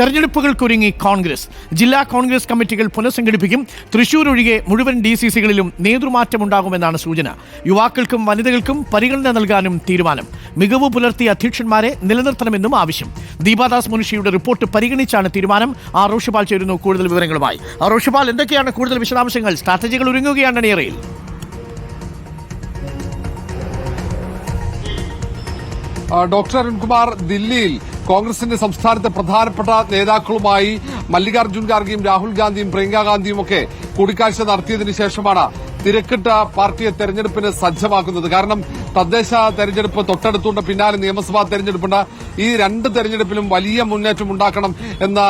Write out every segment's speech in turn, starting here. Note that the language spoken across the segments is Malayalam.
തെരഞ്ഞെടുപ്പുകൾക്കൊരുങ്ങി കോൺഗ്രസ്. ജില്ലാ കോൺഗ്രസ് കമ്മിറ്റികൾ പുനഃസംഘടിപ്പിക്കും. തൃശൂർ ഒഴികെ മുഴുവൻ ഡി സി സികളിലും നേതൃമാറ്റമുണ്ടാകുമെന്നാണ് സൂചന. യുവാക്കൾക്കും വനിതകൾക്കും പരിഗണന നൽകാനും തീരുമാനം. മികവ് പുലർത്തിയ അധ്യക്ഷന്മാരെ നിലനിർത്തണമെന്നും ആവശ്യം. ദീപാദാസ് മുനിഷിയുടെ റിപ്പോർട്ട് പരിഗണിച്ചാണ് തീരുമാനം. ആർ. റോഷിപാൽ ചേരുന്നു കൂടുതൽ വിവരങ്ങളുമായി. ആർ. റോഷിപാൽ എന്തൊക്കെയാണ് കൂടുതൽ വിശദാംശങ്ങൾ? സ്ട്രാറ്റജികൾ ഒരുങ്ങുകയാണ് അണിയറയിൽ ഡോക്ടർ അരുൺകുമാർ ദില്ലിയിൽ കോൺഗ്രസിന്റെ സംസ്ഥാനത്തെ പ്രധാനപ്പെട്ട നേതാക്കളുമായി മല്ലികാർജുൻ ഖാർഗെയും രാഹുൽ ഗാന്ധിയും പ്രിയങ്കാ ഗാന്ധിയും ഒക്കെ കൂടിക്കാഴ്ച നടത്തിയതിനു ശേഷമാണ് തിരക്കിട്ട പാർട്ടിയെ തെരഞ്ഞെടുപ്പിന് സജ്ജമാക്കുന്നത്. കാരണം തദ്ദേശ തെരഞ്ഞെടുപ്പ് തൊട്ടടുത്തുണ്ട് പിന്നാലെ നിയമസഭാ തെരഞ്ഞെടുപ്പുണ്ട്. ഈ രണ്ട് തെരഞ്ഞെടുപ്പിലും വലിയ മുന്നേറ്റം ഉണ്ടാക്കണം എന്ന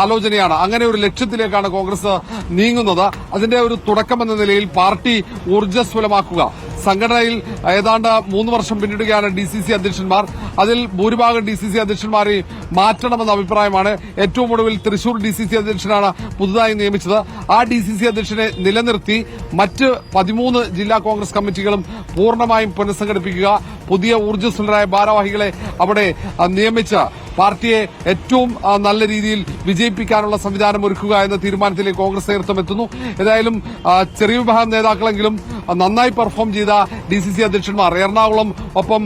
ആലോചനയാണ്. അങ്ങനെ ഒരു ലക്ഷ്യത്തിലേക്കാണ് കോൺഗ്രസ് നീങ്ങുന്നത്. അതിന്റെ ഒരു തുടക്കമെന്ന നിലയിൽ പാർട്ടി ഊർജസ്വലമാക്കുക. സംഘടനയിൽ ഏതാണ്ട് മൂന്ന് വർഷം പിന്നിടുകയാണ് ഡി സി സി അധ്യക്ഷന്മാർ. അതിൽ ഭൂരിഭാഗം ഡി സി സി അധ്യക്ഷന്മാരെ മാറ്റണമെന്ന അഭിപ്രായമാണ്. ഏറ്റവും ഒടുവിൽ തൃശൂർ ഡി സി സി അധ്യക്ഷനാണ് പുതുതായി നിയമിച്ചത്. ആ ഡി സി സി അധ്യക്ഷനെ നിലനിർത്തി മറ്റ് പതിമൂന്ന് ജില്ലാ കോൺഗ്രസ് കമ്മിറ്റികളും പൂർണമായും പുനഃസംഘടിപ്പിക്കുക. പുതിയ ഊർജസ്വലരായ ഭാരവാഹികളെ അവിടെ നിയമിച്ച് പാർട്ടിയെ ഏറ്റവും നല്ല രീതിയിൽ വിജയിപ്പിക്കാനുള്ള സംവിധാനം ഒരുക്കുക എന്ന തീരുമാനത്തിലേക്ക് കോൺഗ്രസ് നേതൃത്വം എത്തുന്നു. ഏതായാലും ചെറിയ വിഭാഗം നേതാക്കളെങ്കിലും നന്നായി പെർഫോം ചെയ്ത ഡി സി സി അധ്യക്ഷന്മാർ എറണാകുളം ഒപ്പം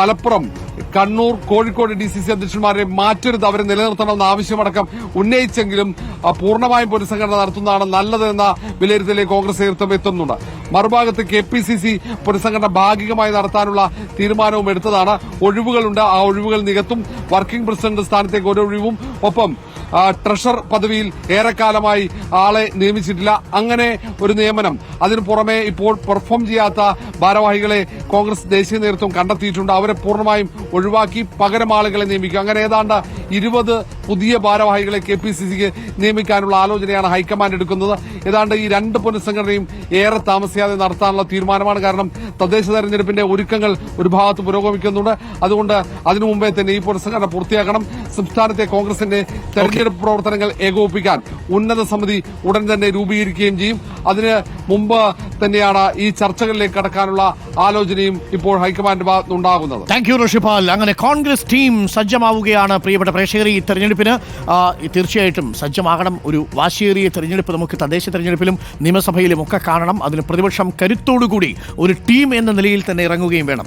Malappuram Kannur Kozhikode D C C അധ്യക്ഷന്മാരെ മാറ്റരുത്. അവരെ നിലനിർത്തണമെന്ന ആവശ്യമടക്കം ഉന്നയിച്ചെങ്കിലും പൂർണമായും പുനഃസംഘടന നടത്തുന്നതാണ് നല്ലതെന്ന വിലയിരുത്തലിൽ കോൺഗ്രസ് നേതൃത്വം എത്തുന്നുണ്ട്. മറുഭാഗത്ത് കെ പി സി സി പുനഃസംഘടന ഭാഗികമായി നടത്താനുള്ള തീരുമാനവും എടുത്തതാണ്. ഒഴിവുകളുണ്ട്. ആ ഒഴിവുകൾ നികത്തും. വർക്കിംഗ് പ്രസിഡന്റ് സ്ഥാനത്തേക്ക് ഒരു ഒഴിവും. ഒപ്പം ട്രഷർ പദവിയിൽ ഏറെക്കാലമായി ആളെ നിയമിച്ചിട്ടില്ല. അങ്ങനെ ഒരു നിയമനം അതിനു പുറമെ ഇപ്പോൾ പെർഫോം ചെയ്യാത്ത ഭാരവാഹികളെ കോൺഗ്രസ് ദേശീയ നേതൃത്വം കണ്ടെത്തിയിട്ടുണ്ട്. അവരെ പൂർണമായും ഒഴിവാക്കി പകരം ആളുകളെ നിയമിക്കും അങ്ങനെ ഏതാണ്ട് ഇരുപത് പുതിയ ഭാരവാഹികളെ കെ പി സി സിക്ക് നിയമിക്കാനുള്ള ആലോചനയാണ് ഹൈക്കമാൻഡ് എടുക്കുന്നത്. ഏതാണ്ട് ഈ രണ്ട് പുനഃസംഘടനയും ഏറെ താമസിയാതെ നടത്താനുള്ള തീരുമാനമാണ്. കാരണം തദ്ദേശ തെരഞ്ഞെടുപ്പിന്റെ ഒരുക്കങ്ങൾ ഒരു ഭാഗത്ത് പുരോഗമിക്കുന്നുണ്ട്. അതുകൊണ്ട് അതിനു മുമ്പേ തന്നെ ഈ പുനഃസംഘടന പൂർത്തിയാക്കണം. സംസ്ഥാനത്തെ കോൺഗ്രസിന്റെ തെരഞ്ഞെടുപ്പ് പ്രവർത്തനങ്ങൾ ഏകോപിപ്പിക്കാൻ ഉന്നത സമിതി ഉടൻ തന്നെ രൂപീകരിക്കുകയും ചെയ്യും. അതിന് മുമ്പ് തന്നെയാണ് ഈ ചർച്ചകളിലേക്ക് കടക്കാനുള്ള ആലോചനയും ഇപ്പോൾ ഹൈക്കമാൻഡ് ഭാഗത്തുനിന്നുണ്ടാകുന്നത്. Thank you Rishipal. അങ്ങനെ കോൺഗ്രസ് ടീം സജ്ജമാവുകയാണ് പ്രിയപ്പെട്ട പ്രേക്ഷകർ ഈ തെരഞ്ഞെടുപ്പിന് തീർച്ചയായിട്ടും സജ്ജമാകണം ഒരു വാശിയേറിയ തെരഞ്ഞെടുപ്പ്. നമുക്ക് തദ്ദേശ തെരഞ്ഞെടുപ്പിലും നിയമസഭയിലും ഒക്കെ കാണണം. അതിന് പ്രതിപക്ഷം കരുത്തോടുകൂടി ഒരു ടീം എന്ന നിലയിൽ തന്നെ ഇറങ്ങുകയും വേണം.